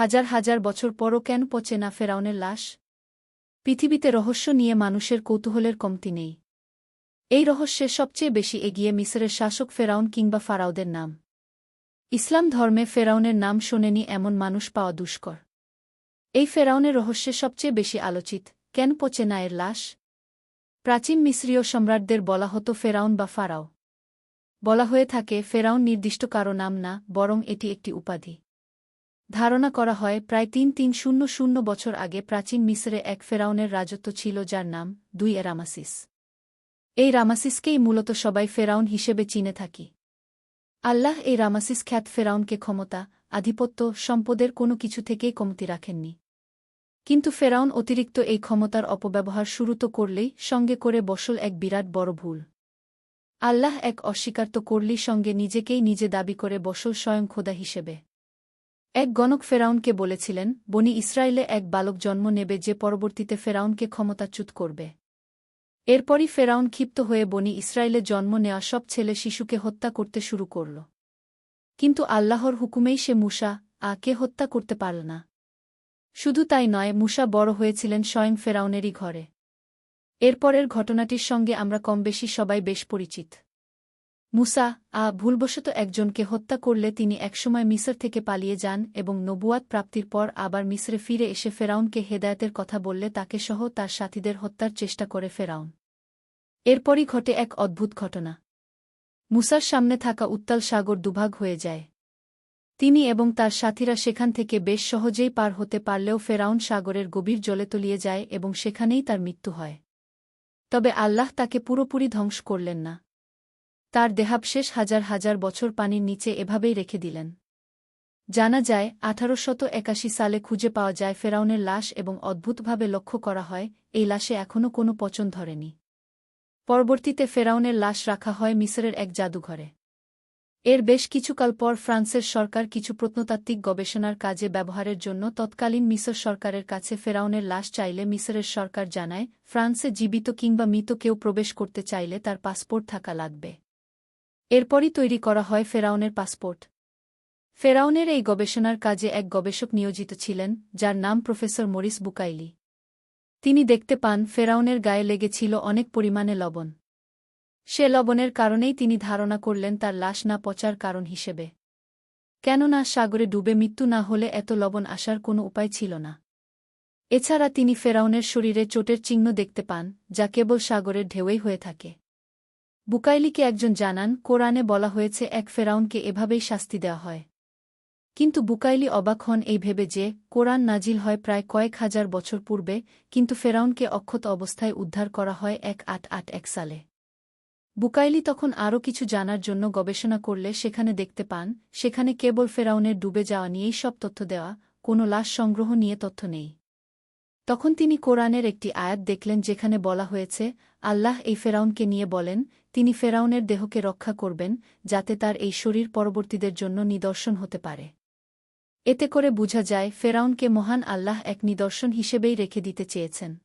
হাজার হাজার বছর পরও কেন পচে না ফেরাউনের লাশ? পৃথিবীতে রহস্য নিয়ে মানুষের কৌতূহলের কমতি নেই। এই রহস্যে সবচেয়ে বেশি এগিয়ে মিসরের শাসক ফেরাউন কিংবা ফারাউদের নাম। ইসলাম ধর্মে ফেরাউনের নাম শোনেনি এমন মানুষ পাওয়া দুষ্কর। এই ফেরাউনের রহস্যে সবচেয়ে বেশি আলোচিত, কেন পচে না এর লাশ? প্রাচীন মিসরীয় সম্রাটদের বলা হতো ফেরাউন বা ফারাও। বলা হয়ে থাকে, ফেরাউন নির্দিষ্ট কারও নাম না, বরং এটি একটি উপাধি। ধারণা করা হয়, প্রায় তিন তিন শূন্য শূন্য বছর আগে প্রাচীন মিসরে এক ফেরাউনের রাজত্ব ছিল, যার নাম দুই এ রামাসিস এই রামাসিসকেই মূলত সবাই ফেরাউন হিসেবে চিনে থাকি। আল্লাহ এই রামাসিস খ্যাত ফেরাউনকে ক্ষমতা, আধিপত্য, সম্পদের কোনো কিছু থেকেই কমতি রাখেননি। কিন্তু ফেরাউন অতিরিক্ত এই ক্ষমতার অপব্যবহার শুরু তো করলেই সঙ্গে করে বসল এক বিরাট বড় ভুল। আল্লাহ এক অস্বীকার তো করলেই সঙ্গে নিজেকেই নিজে দাবি করে বসল স্বয়ং খোদা হিসেবে। এক গণক ফেরাউনকে বলেছিলেন, বনি ইসরায়েলে এক বালক জন্ম নেবে যে পরবর্তীতে ফেরাউনকে ক্ষমতাচ্যুত করবে। এরপরই ফেরাউন ক্ষিপ্ত হয়ে বনি ইসরায়েলে জন্ম নেওয়া সব ছেলে শিশুকে হত্যা করতে শুরু করল। কিন্তু আল্লাহর হুকুমেই সে মুসা আকে হত্যা করতে পারল না। শুধু তাই নয়, মুসা বড় হয়েছিলেন স্বয়ং ফেরাউনেরই ঘরে। এরপরের ঘটনাটির সঙ্গে আমরা কমবেশি সবাই বেশ পরিচিত। মুসা, আ, ভুলবশত একজনকে হত্যা করলে তিনি একসময় মিসর থেকে পালিয়ে যান এবং নবুয়াত প্রাপ্তির পর আবার মিসরে ফিরে এসে ফেরাউনকে হেদায়তের কথা বললে তাকে সহ তার সাথীদের হত্যার চেষ্টা করে ফেরাউন। এরপরই ঘটে এক অদ্ভুত ঘটনা। মুসার সামনে থাকা উত্তাল সাগর দুভাগ হয়ে যায়। তিনি এবং তার সাথীরা সেখান থেকে বেশ সহজেই পার হতে পারলেও ফেরাউন সাগরের গভীর জলে তলিয়ে যায় এবং সেখানেই তার মৃত্যু হয়। তবে আল্লাহ তাকে পুরোপুরি ধ্বংস করলেন না। তার দেহাবশেষ হাজার হাজার বছর পানির নিচে এভাবেই রেখে দিলেন। জানা যায় একাশি সালে খুঁজে পাওয়া যায় ফেরাউনের লাশ এবং অদ্ভুতভাবে লক্ষ্য করা হয়, এই লাশে এখনও কোনো পচন ধরেনি। পরবর্তীতে ফেরাউনের লাশ রাখা হয় মিসরের এক জাদুঘরে। এর বেশ কিছুকাল পর ফ্রান্সের সরকার কিছু প্রত্নতাত্ত্বিক গবেষণার কাজে ব্যবহারের জন্য তৎকালীন মিসর সরকারের কাছে ফেরাউনের লাশ চাইলে মিসরের সরকার জানায়, ফ্রান্সে জীবিত কিংবা মৃত কেউ প্রবেশ করতে চাইলে তার পাসপোর্ট থাকা লাগবে। এরপরই তৈরি করা হয় ফেরাউনের পাসপোর্ট। ফেরাউনের এই গবেষণার কাজে এক গবেষক নিয়োজিত ছিলেন, যার নাম প্রফেসর মরিস বুকাইলি। তিনি দেখতে পান, ফেরাউনের গায়ে লেগেছিল অনেক পরিমাণে লবণ। সে লবণের কারণেই তিনি ধারণা করলেন তার লাশ না পচার কারণ হিসেবে। কেননা সাগরে ডুবে মৃত্যু না হলে এত লবণ আসার কোনো উপায় ছিল না। এছাড়া তিনি ফেরাউনের শরীরে চোটের চিহ্ন দেখতে পান, যা কেবল সাগরের ঢেউই হয়ে থাকে। বুকাইলিকে একজন জানান, কোরআনে বলা হয়েছে, এক ফেরাউনকে এভাবেই শাস্তি দেওয়া হয়। কিন্তু বুকাইলি অবাক হন এই ভেবে যে, কোরআন নাজিল হয় প্রায় কয়েক হাজার বছর পূর্বে, কিন্তু ফেরাউনকে অক্ষত অবস্থায় উদ্ধার করা হয় এক আট আট এক সালে। বুকাইলি তখন আরও কিছু জানার জন্য গবেষণা করলে সেখানে দেখতে পান, সেখানে কেবল ফেরাউনের ডুবে যাওয়া নিয়েই সব তথ্য দেওয়া, কোনো লাশ সংগ্রহ নিয়ে তথ্য নেই। তখন তিনি কোরআনের একটি আয়াত দেখলেন যেখানে বলা হয়েছে, আল্লাহ এই ফেরাউনকে নিয়ে বলেন, তিনি ফেরাউনের দেহকে রক্ষা করবেন, যাতে তার এই শরীর পরবর্তীদের জন্য নিদর্শন হতে পারে। এতে করে বুঝা যায়, ফেরাউনকে মহান আল্লাহ এক নিদর্শন হিসেবেই রেখে দিতে চেয়েছেন।